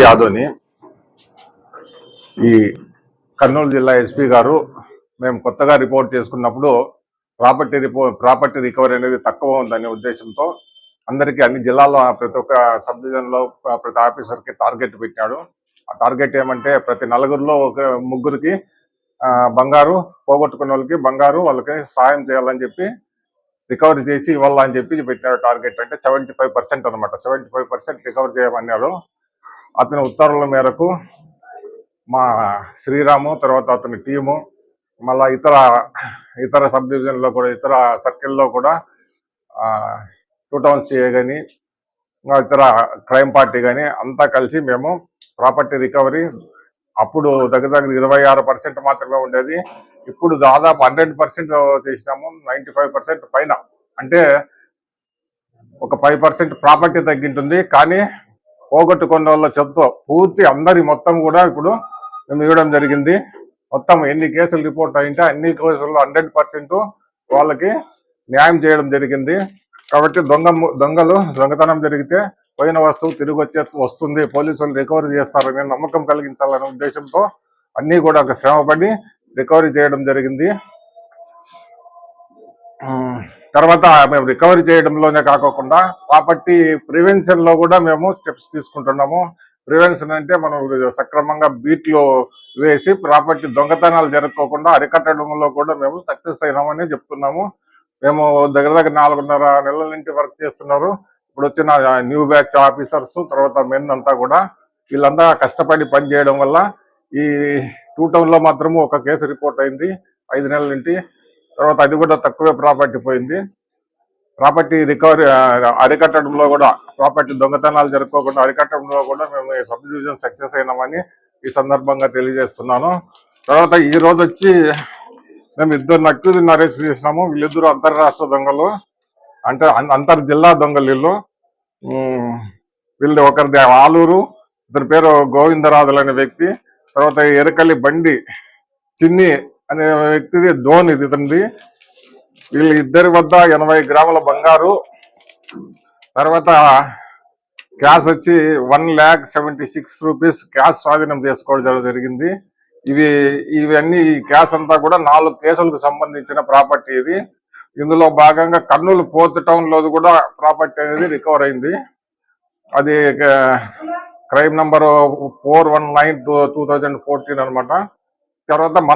యాదవ్ని. ఈ కర్నూలు జిల్లా ఎస్పీ గారు మేము కొత్తగా రిపోర్ట్ చేసుకున్నప్పుడు ప్రాపర్టీ రిపో ప్రాపర్టీ రికవరీ అనేది తక్కువ ఉందనే ఉద్దేశంతో అందరికీ అన్ని జిల్లాల్లో ప్రతి ఒక్క సబ్ డివిజన్లో ప్రతి ఆఫీసర్కి టార్గెట్ పెట్టాడు. ఆ టార్గెట్ ఏమంటే ప్రతి నలుగురిలో ఒక ముగ్గురికి బంగారు పోగొట్టుకున్న వాళ్ళకి బంగారు వాళ్ళకి సాయం చేయాలని చెప్పి రికవరీ చేసి ఇవ్వాలని చెప్పి పెట్టినాడు టార్గెట్. అంటే సెవెంటీ ఫైవ్ పర్సెంట్ అనమాట సెవెంటీ ఫైవ్ పర్సెంట్ రికవర్ చేయమన్నాడు అతని ఉత్తర్వుల మేరకు మా శ్రీరాము తర్వాత అతని టీము మళ్ళా ఇతర ఇతర సబ్ డివిజన్లో కూడా ఇతర సర్కిల్లో కూడా టూ టౌన్ సిఏ కానీ ఇంకా ఇతర క్రైమ్ పార్టీ కానీ అంతా కలిసి మేము ప్రాపర్టీ రికవరీ అప్పుడు దగ్గర దగ్గర ఇరవై ఆరు పర్సెంట్ మాత్రమే ఉండేది. ఇప్పుడు దాదాపు హండ్రెడ్ పర్సెంట్ చేసినాము నైంటీ ఫైవ్ పర్సెంట్ పైన. అంటే ఒక ఫైవ్ పర్సెంట్ ప్రాపర్టీ తగ్గింటుంది కానీ పోగొట్టుకున్న వాళ్ళ చెత్త పూర్తి అందరి మొత్తం కూడా ఇప్పుడు మేము ఇవ్వడం జరిగింది. మొత్తం ఎన్ని కేసులు రిపోర్ట్ అయింటే అన్ని కేసుల్లో హండ్రెడ్ పర్సెంట్ వాళ్ళకి న్యాయం చేయడం జరిగింది. కాబట్టి దొంగ దొంగలు దొంగతనం జరిగితే పోయిన వస్తువు తిరిగి వచ్చే వస్తుంది. పోలీసులు రికవరీ చేస్తారనే నమ్మకం కలిగించాలనే ఉద్దేశంతో అన్నీ కూడా ఒక శ్రమపడి రికవరీ చేయడం జరిగింది. తర్వాత మేము రికవరీ చేయడంలోనే కాకోకుండా ప్రాపర్టీ ప్రివెన్షన్లో కూడా మేము స్టెప్స్ తీసుకుంటున్నాము. ప్రివెన్షన్ అంటే మనం సక్రమంగా బీట్లు వేసి ప్రాపర్టీ దొంగతనాలు జరగకోకుండా అరికట్టడంలో కూడా మేము సక్సెస్ అయినామని చెప్తున్నాము. మేము దగ్గర దగ్గర నాలుగున్నర నెలల నుంచి వర్క్ చేస్తున్నారు. ఇప్పుడు వచ్చిన న్యూ బ్యాచ్ ఆఫీసర్స్ తర్వాత మెన్ అంతా కూడా వీళ్ళంతా కష్టపడి పని చేయడం వల్ల ఈ టూ టౌన్లో మాత్రము ఒక కేసు రిపోర్ట్ అయింది. ఐదు నెలల నుండి తర్వాత అది కూడా తక్కువే ప్రాపర్టీ పోయింది. ప్రాపర్టీ రికవరీ అరికట్టడంలో కూడా ప్రాపర్టీ దొంగతనాలు జరుపుకోకుండా అరికట్టడంలో కూడా మేము ఈ సబ్ డివిజన్ సక్సెస్ అయినామని ఈ సందర్భంగా తెలియజేస్తున్నాను. తర్వాత ఈ రోజు వచ్చి మేము ఇద్దరు అక్యూజ్ని అరెస్ట్ చేసినాము. వీళ్ళిద్దరు అంతర్రాష్ట్ర దొంగలు. అంటే అంతర్ జిల్లా దొంగలు వీళ్ళు. వీళ్ళు ఒకరిది ఆలూరు ఇతని పేరు గోవిందరాజులు అనే వ్యక్తి. తర్వాత ఎరకలి బండి చిన్ని అనే వ్యక్తిది డోన్ ఇది ఇతనిది. వీళ్ళ ఇద్దరి వద్ద ఎనభై గ్రాముల బంగారు. తర్వాత క్యాష్ వచ్చి one lakh seventy six rupees cash స్వాధీనం చేసుకోవడం జరిగింది. ఇవి ఇవన్నీ ఈ క్యాష్ అంతా కూడా నాలుగు కేసులకు సంబంధించిన ప్రాపర్టీ ఇది. ఇందులో భాగంగా కర్నూలు పోర్త్ టౌన్లో కూడా ప్రాపర్టీ అనేది రికవర్ అయింది. అది crime number four one nine two two thousand fourteen అనమాట. తర్వాత మన